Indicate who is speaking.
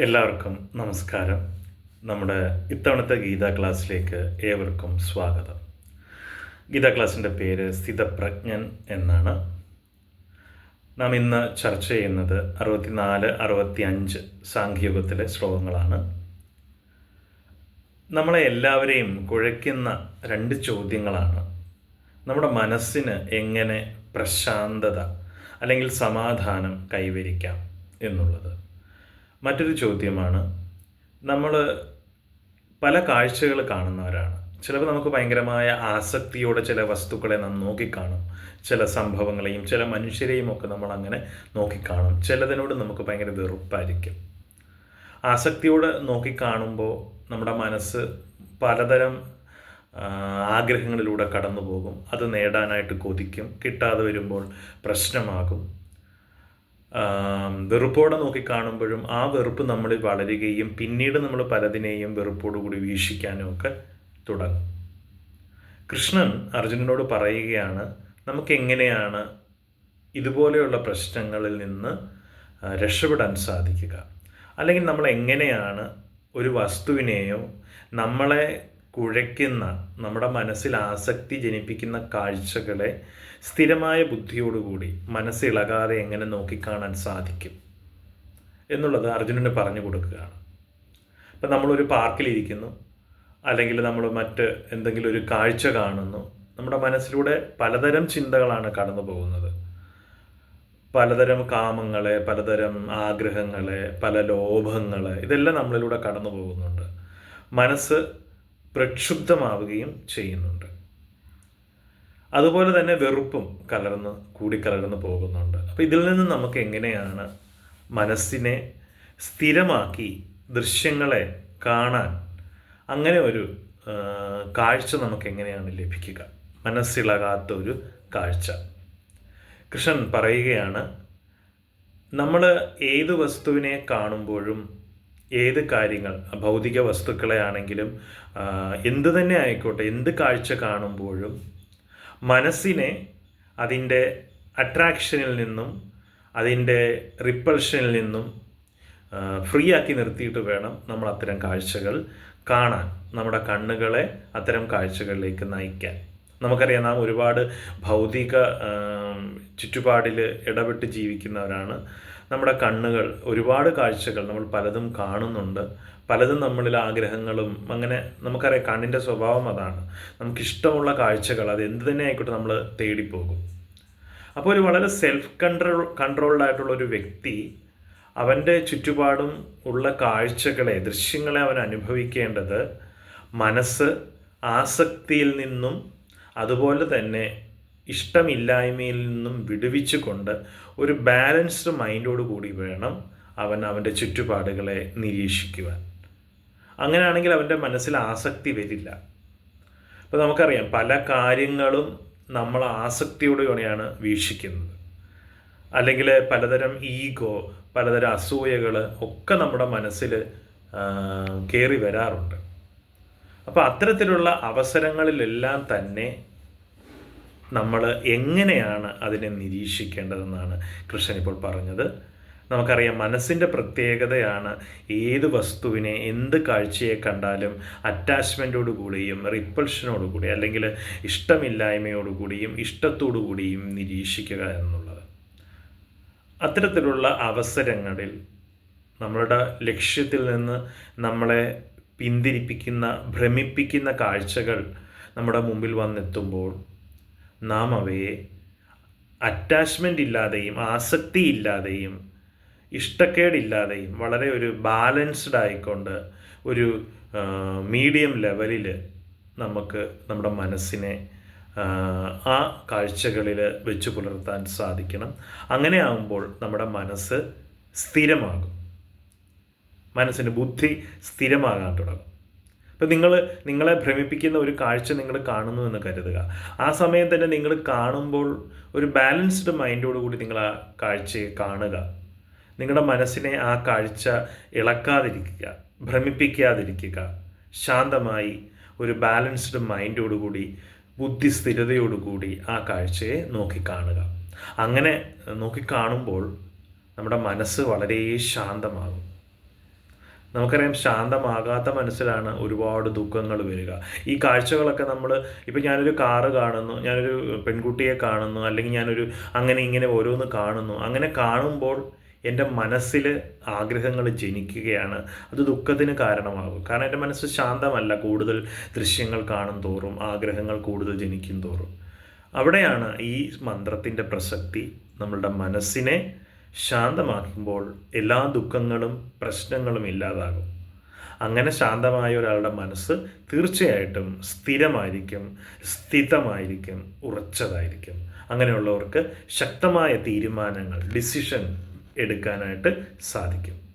Speaker 1: എല്ലാവർക്കും നമസ്കാരം. നമ്മുടെ ഇത്തവണത്തെ ഗീതാ ക്ലാസ്സിലേക്ക് ഏവർക്കും സ്വാഗതം. ഗീതാ ക്ലാസ്സിന്റെ പേര് സ്ഥിതപ്രജ്ഞൻ എന്നാണ്. നാം ഇന്ന് ചർച്ച ചെയ്യുന്നത് അറുപത്തിനാല് അറുപത്തി അഞ്ച് സാഖ്യയുഗത്തിലെ ശ്ലോകങ്ങളാണ്. നമ്മളെ എല്ലാവരെയും കുഴയ്ക്കുന്ന രണ്ട് ചോദ്യങ്ങളാണ്. നമ്മുടെ മനസ്സിന് എങ്ങനെ പ്രശാന്തത അല്ലെങ്കിൽ സമാധാനം കൈവരിക്കാം എന്നുള്ളത്. മറ്റൊരു ചോദ്യമാണ്. നമ്മൾ പല കാഴ്ചകൾ കാണുന്നവരാണ്. ചിലപ്പോൾ നമുക്ക് ഭയങ്കരമായ ആസക്തിയോടെ ചില വസ്തുക്കളെ നാം നോക്കിക്കാണും. ചില സംഭവങ്ങളെയും ചില മനുഷ്യരെയും ഒക്കെ നമ്മൾ അങ്ങനെ നോക്കിക്കാണും. ചിലതിനോട് നമുക്ക് ഭയങ്കര വെറുപ്പായിരിക്കും. ആസക്തിയോടെ നോക്കിക്കാണുമ്പോൾ നമ്മുടെ മനസ്സ് പലതരം ആഗ്രഹങ്ങളിലൂടെ കടന്നു പോകും അത് നേടാനായിട്ട് കൊതിക്കും. കിട്ടാതെ വരുമ്പോൾ പ്രശ്നമാകും. വെറുപ്പോടെ നോക്കിക്കാണുമ്പോഴും ആ വെറുപ്പ് നമ്മളിൽ വളരുകയും പിന്നീട് നമ്മൾ പലതിനെയും വെറുപ്പോടുകൂടി വീക്ഷിക്കാനും ഒക്കെ തുടങ്ങും. കൃഷ്ണൻ അർജുനനോട് പറയുകയാണ് നമുക്ക് എങ്ങനെയാണ് ഇതുപോലെയുള്ള പ്രശ്നങ്ങളിൽ നിന്ന് രക്ഷപ്പെടാൻ സാധിക്കുക? അല്ലെങ്കിൽ നമ്മൾ എങ്ങനെയാണ് ഒരു വസ്തുവിനെയോ നമ്മളെ കുഴയ്ക്കുന്ന നമ്മുടെ മനസ്സിൽ ആസക്തി ജനിപ്പിക്കുന്ന കാഴ്ചകളെ സ്ഥിരമായ ബുദ്ധിയോടുകൂടി മനസ്സിളകാതെ എങ്ങനെ നോക്കിക്കാണാൻ സാധിക്കും എന്നുള്ളത് അർജുനന് പറഞ്ഞു കൊടുക്കുകയാണ്. ഇപ്പം നമ്മളൊരു പാർക്കിലിരിക്കുന്നു അല്ലെങ്കിൽ നമ്മൾ മറ്റ് എന്തെങ്കിലും ഒരു കാഴ്ച കാണുന്നു നമ്മുടെ മനസ്സിലൂടെ പലതരം ചിന്തകളാണ് കടന്നു പോകുന്നത്. പലതരം കാമങ്ങളെ പലതരം ആഗ്രഹങ്ങളെ പല ലോഭങ്ങളെ ഇതെല്ലാം നമ്മളിലൂടെ കടന്നു പോകുന്നുണ്ട്. മനസ്സ് പ്രക്ഷുബ്ധമാവുകയും ചെയ്യുന്നുണ്ട്. അതുപോലെ തന്നെ വെറുപ്പും കലർന്ന് കൂടിക്കലർന്ന് പോകുന്നുണ്ട്. അപ്പോൾ ഇതിൽ നിന്ന് നമുക്ക് എങ്ങനെയാണ് മനസ്സിനെ സ്ഥിരമാക്കി ദൃശ്യങ്ങളെ കാണാൻ അങ്ങനെ ഒരു കാഴ്ച നമുക്ക് എങ്ങനെയാണ് ലഭിക്കുക? മനസ്സിളകാത്ത ഒരു കാഴ്ച. കൃഷ്ണൻ പറയുകയാണ് നമ്മൾ ഏത് വസ്തുവിനെ കാണുമ്പോഴും ഏത് കാര്യങ്ങൾ ഭൗതിക വസ്തുക്കളെ ആണെങ്കിലും എന്തു തന്നെ ആയിക്കോട്ടെ എന്ത് കാഴ്ച കാണുമ്പോഴും മനസ്സിനെ അതിന്റെ അട്രാക്ഷനിൽ നിന്നും അതിന്റെ റിപ്പൾഷനിൽ നിന്നും ഫ്രീ ആക്കി നിർത്തിയിട്ട് വേണം നമ്മൾ അത്തരം കാഴ്ചകൾ കാണാൻ. നമ്മുടെ കണ്ണുകളെ അത്തരം കാഴ്ചകളിലേക്ക് നയിക്കാൻ. നമുക്കറിയാം നാം ഒരുപാട് ഭൗതിക ചുറ്റുപാടിൽ ഇടപെട്ട് ജീവിക്കുന്നവരാണ്. നമ്മുടെ കണ്ണുകൾ ഒരുപാട് കാഴ്ചകൾ നമ്മൾ പലതും കാണുന്നുണ്ട്. പലതും നമ്മളിൽ ആഗ്രഹങ്ങളും അങ്ങനെ നമുക്കറിയാം കണ്ണിന്റെ സ്വഭാവം അതാണ്. നമുക്കിഷ്ടമുള്ള കാഴ്ചകൾ അത് എന്ത് തന്നെ ആയിക്കോട്ടെ നമ്മൾ തേടിപ്പോകും. അപ്പോൾ ഒരു വളരെ സെൽഫ് കൺട്രോൾ കൺട്രോൾഡ് ആയിട്ടുള്ള ഒരു വ്യക്തി അവന്റെ ചുറ്റുപാടും ഉള്ള കാഴ്ചകളെ ദൃശ്യങ്ങളെ അവൻ അനുഭവിക്കേണ്ടത് മനസ്സ് ആസക്തിയിൽ നിന്നും അതുപോലെ തന്നെ ഇഷ്ടമില്ലായ്മയിൽ നിന്നും വിടുവിച്ചുകൊണ്ട് ഒരു ബാലൻസ്ഡ് മൈൻഡോട് കൂടി വേണം അവൻ അവന്റെ ചുറ്റുപാടുകളെ നിരീക്ഷിക്കുവാൻ. അങ്ങനെയാണെങ്കിൽ അവന്റെ മനസ്സിൽ ആസക്തി വരില്ല. അപ്പോൾ നമുക്കറിയാം പല കാര്യങ്ങളും നമ്മൾ ആസക്തിയോടെയാണ് വീക്ഷിക്കുന്നത്. അല്ലെങ്കിൽ പലതരം ഈഗോ പലതരം അസൂയകൾ ഒക്കെ നമ്മുടെ മനസ്സിൽ കയറി വരാറുണ്ട്. അപ്പോൾ അത്തരത്തിലുള്ള അവസരങ്ങളിലെല്ലാം തന്നെ നമ്മൾ എങ്ങനെയാണ് അതിനെ നിരീക്ഷിക്കേണ്ടതെന്നാണ് കൃഷ്ണൻ ഇപ്പോൾ പറഞ്ഞത്. നമുക്കറിയാം മനസ്സിന്റെ പ്രത്യേകതയാണ് ഏത് വസ്തുവിനെ എന്ത് കാഴ്ചയെ കണ്ടാലും അറ്റാച്ച്മെന്റോട് കൂടിയും റിപ്പൾഷനോട് അല്ലെങ്കിൽ ഇഷ്ടമില്ലായ്മയോടുകൂടിയും ഇഷ്ടത്തോടു കൂടിയും നിരീക്ഷിക്കുക എന്നുള്ളത്. അത്തരത്തിലുള്ള അവസരങ്ങളിൽ നമ്മളുടെ ലക്ഷ്യത്തിൽ നിന്ന് നമ്മളെ പിന്തിരിപ്പിക്കുന്ന ഭ്രമിപ്പിക്കുന്ന കാഴ്ചകൾ നമ്മുടെ മുമ്പിൽ വന്നെത്തുമ്പോൾ നാം അവയെ അറ്റാച്ച്മെന്റ് ഇല്ലാതെയും ആസക്തി ഇല്ലാതെയും ഇഷ്ടക്കേടില്ലാതെയും വളരെ ഒരു ബാലൻസ്ഡ് ആയിക്കൊണ്ട് ഒരു മീഡിയം ലെവലിൽ നമുക്ക് നമ്മുടെ മനസ്സിനെ ആ, കാഴ്ചകളിൽ വെച്ച് പുലർത്താൻ സാധിക്കണം. അങ്ങനെ ആകുമ്പോൾ നമ്മുടെ മനസ്സ് സ്ഥിരമാകും. മനസ്സിന് ബുദ്ധി സ്ഥിരമാകാൻ തുടങ്ങും. ഇപ്പം നിങ്ങൾ നിങ്ങളെ ഭ്രമിപ്പിക്കുന്ന ഒരു കാഴ്ച നിങ്ങൾ കാണുന്നു എന്ന് കരുതുക. ആ സമയം തന്നെ നിങ്ങൾ കാണുമ്പോൾ ഒരു ബാലൻസ്ഡ് മൈൻഡോട് കൂടി നിങ്ങൾ ആ കാഴ്ചയെ കാണുക. നിങ്ങളുടെ മനസ്സിനെ ആ കാഴ്ച ഇളക്കാതിരിക്കുക ഭ്രമിപ്പിക്കാതിരിക്കുക. ശാന്തമായി ഒരു ബാലൻസ്ഡ് മൈൻഡോടുകൂടി ബുദ്ധി സ്ഥിരതയോടുകൂടി ആ കാഴ്ചയെ നോക്കിക്കാണുക. അങ്ങനെ നോക്കിക്കാണുമ്പോൾ നമ്മുടെ മനസ്സ് വളരെ ശാന്തമാകും. നമുക്കറിയാം ശാന്തമാകാത്ത മനസ്സിലാണ് ഒരുപാട് ദുഃഖങ്ങൾ വരിക. ഈ കാഴ്ചകളൊക്കെ നമ്മൾ ഇപ്പം ഞാനൊരു കാറ് കാണുന്നു ഞാനൊരു പെൺകുട്ടിയെ കാണുന്നു അല്ലെങ്കിൽ ഞാനൊരു അങ്ങനെ ഇങ്ങനെ ഓരോന്ന് കാണുന്നു. അങ്ങനെ കാണുമ്പോൾ എന്റെ മനസ്സിൽ ആഗ്രഹങ്ങൾ ജനിക്കുകയാണ്. അത് ദുഃഖത്തിന് കാരണമാകും. കാരണം എന്റെ മനസ്സ് ശാന്തമല്ല കൂടുതൽ ദൃശ്യങ്ങൾ കാണും തോറും ആഗ്രഹങ്ങൾ കൂടുതൽ ജനിക്കും തോറും. അവിടെയാണ് ഈ മന്ത്രത്തിന്റെ പ്രസക്തി. നമ്മളുടെ മനസ്സിനെ ശാന്തമാക്കുമ്പോൾ എല്ലാ ദുഃഖങ്ങളും പ്രശ്നങ്ങളും ഇല്ലാതാകും. അങ്ങനെ ശാന്തമായ ഒരാളുടെ മനസ്സ് തീർച്ചയായിട്ടും സ്ഥിരമായിരിക്കും സ്ഥിതമായിരിക്കും ഉറച്ചതായിരിക്കും. അങ്ങനെയുള്ളവർക്ക് ശക്തമായ തീരുമാനങ്ങൾ ഡിസിഷൻ എടുക്കാനായിട്ട് സാധിക്കും.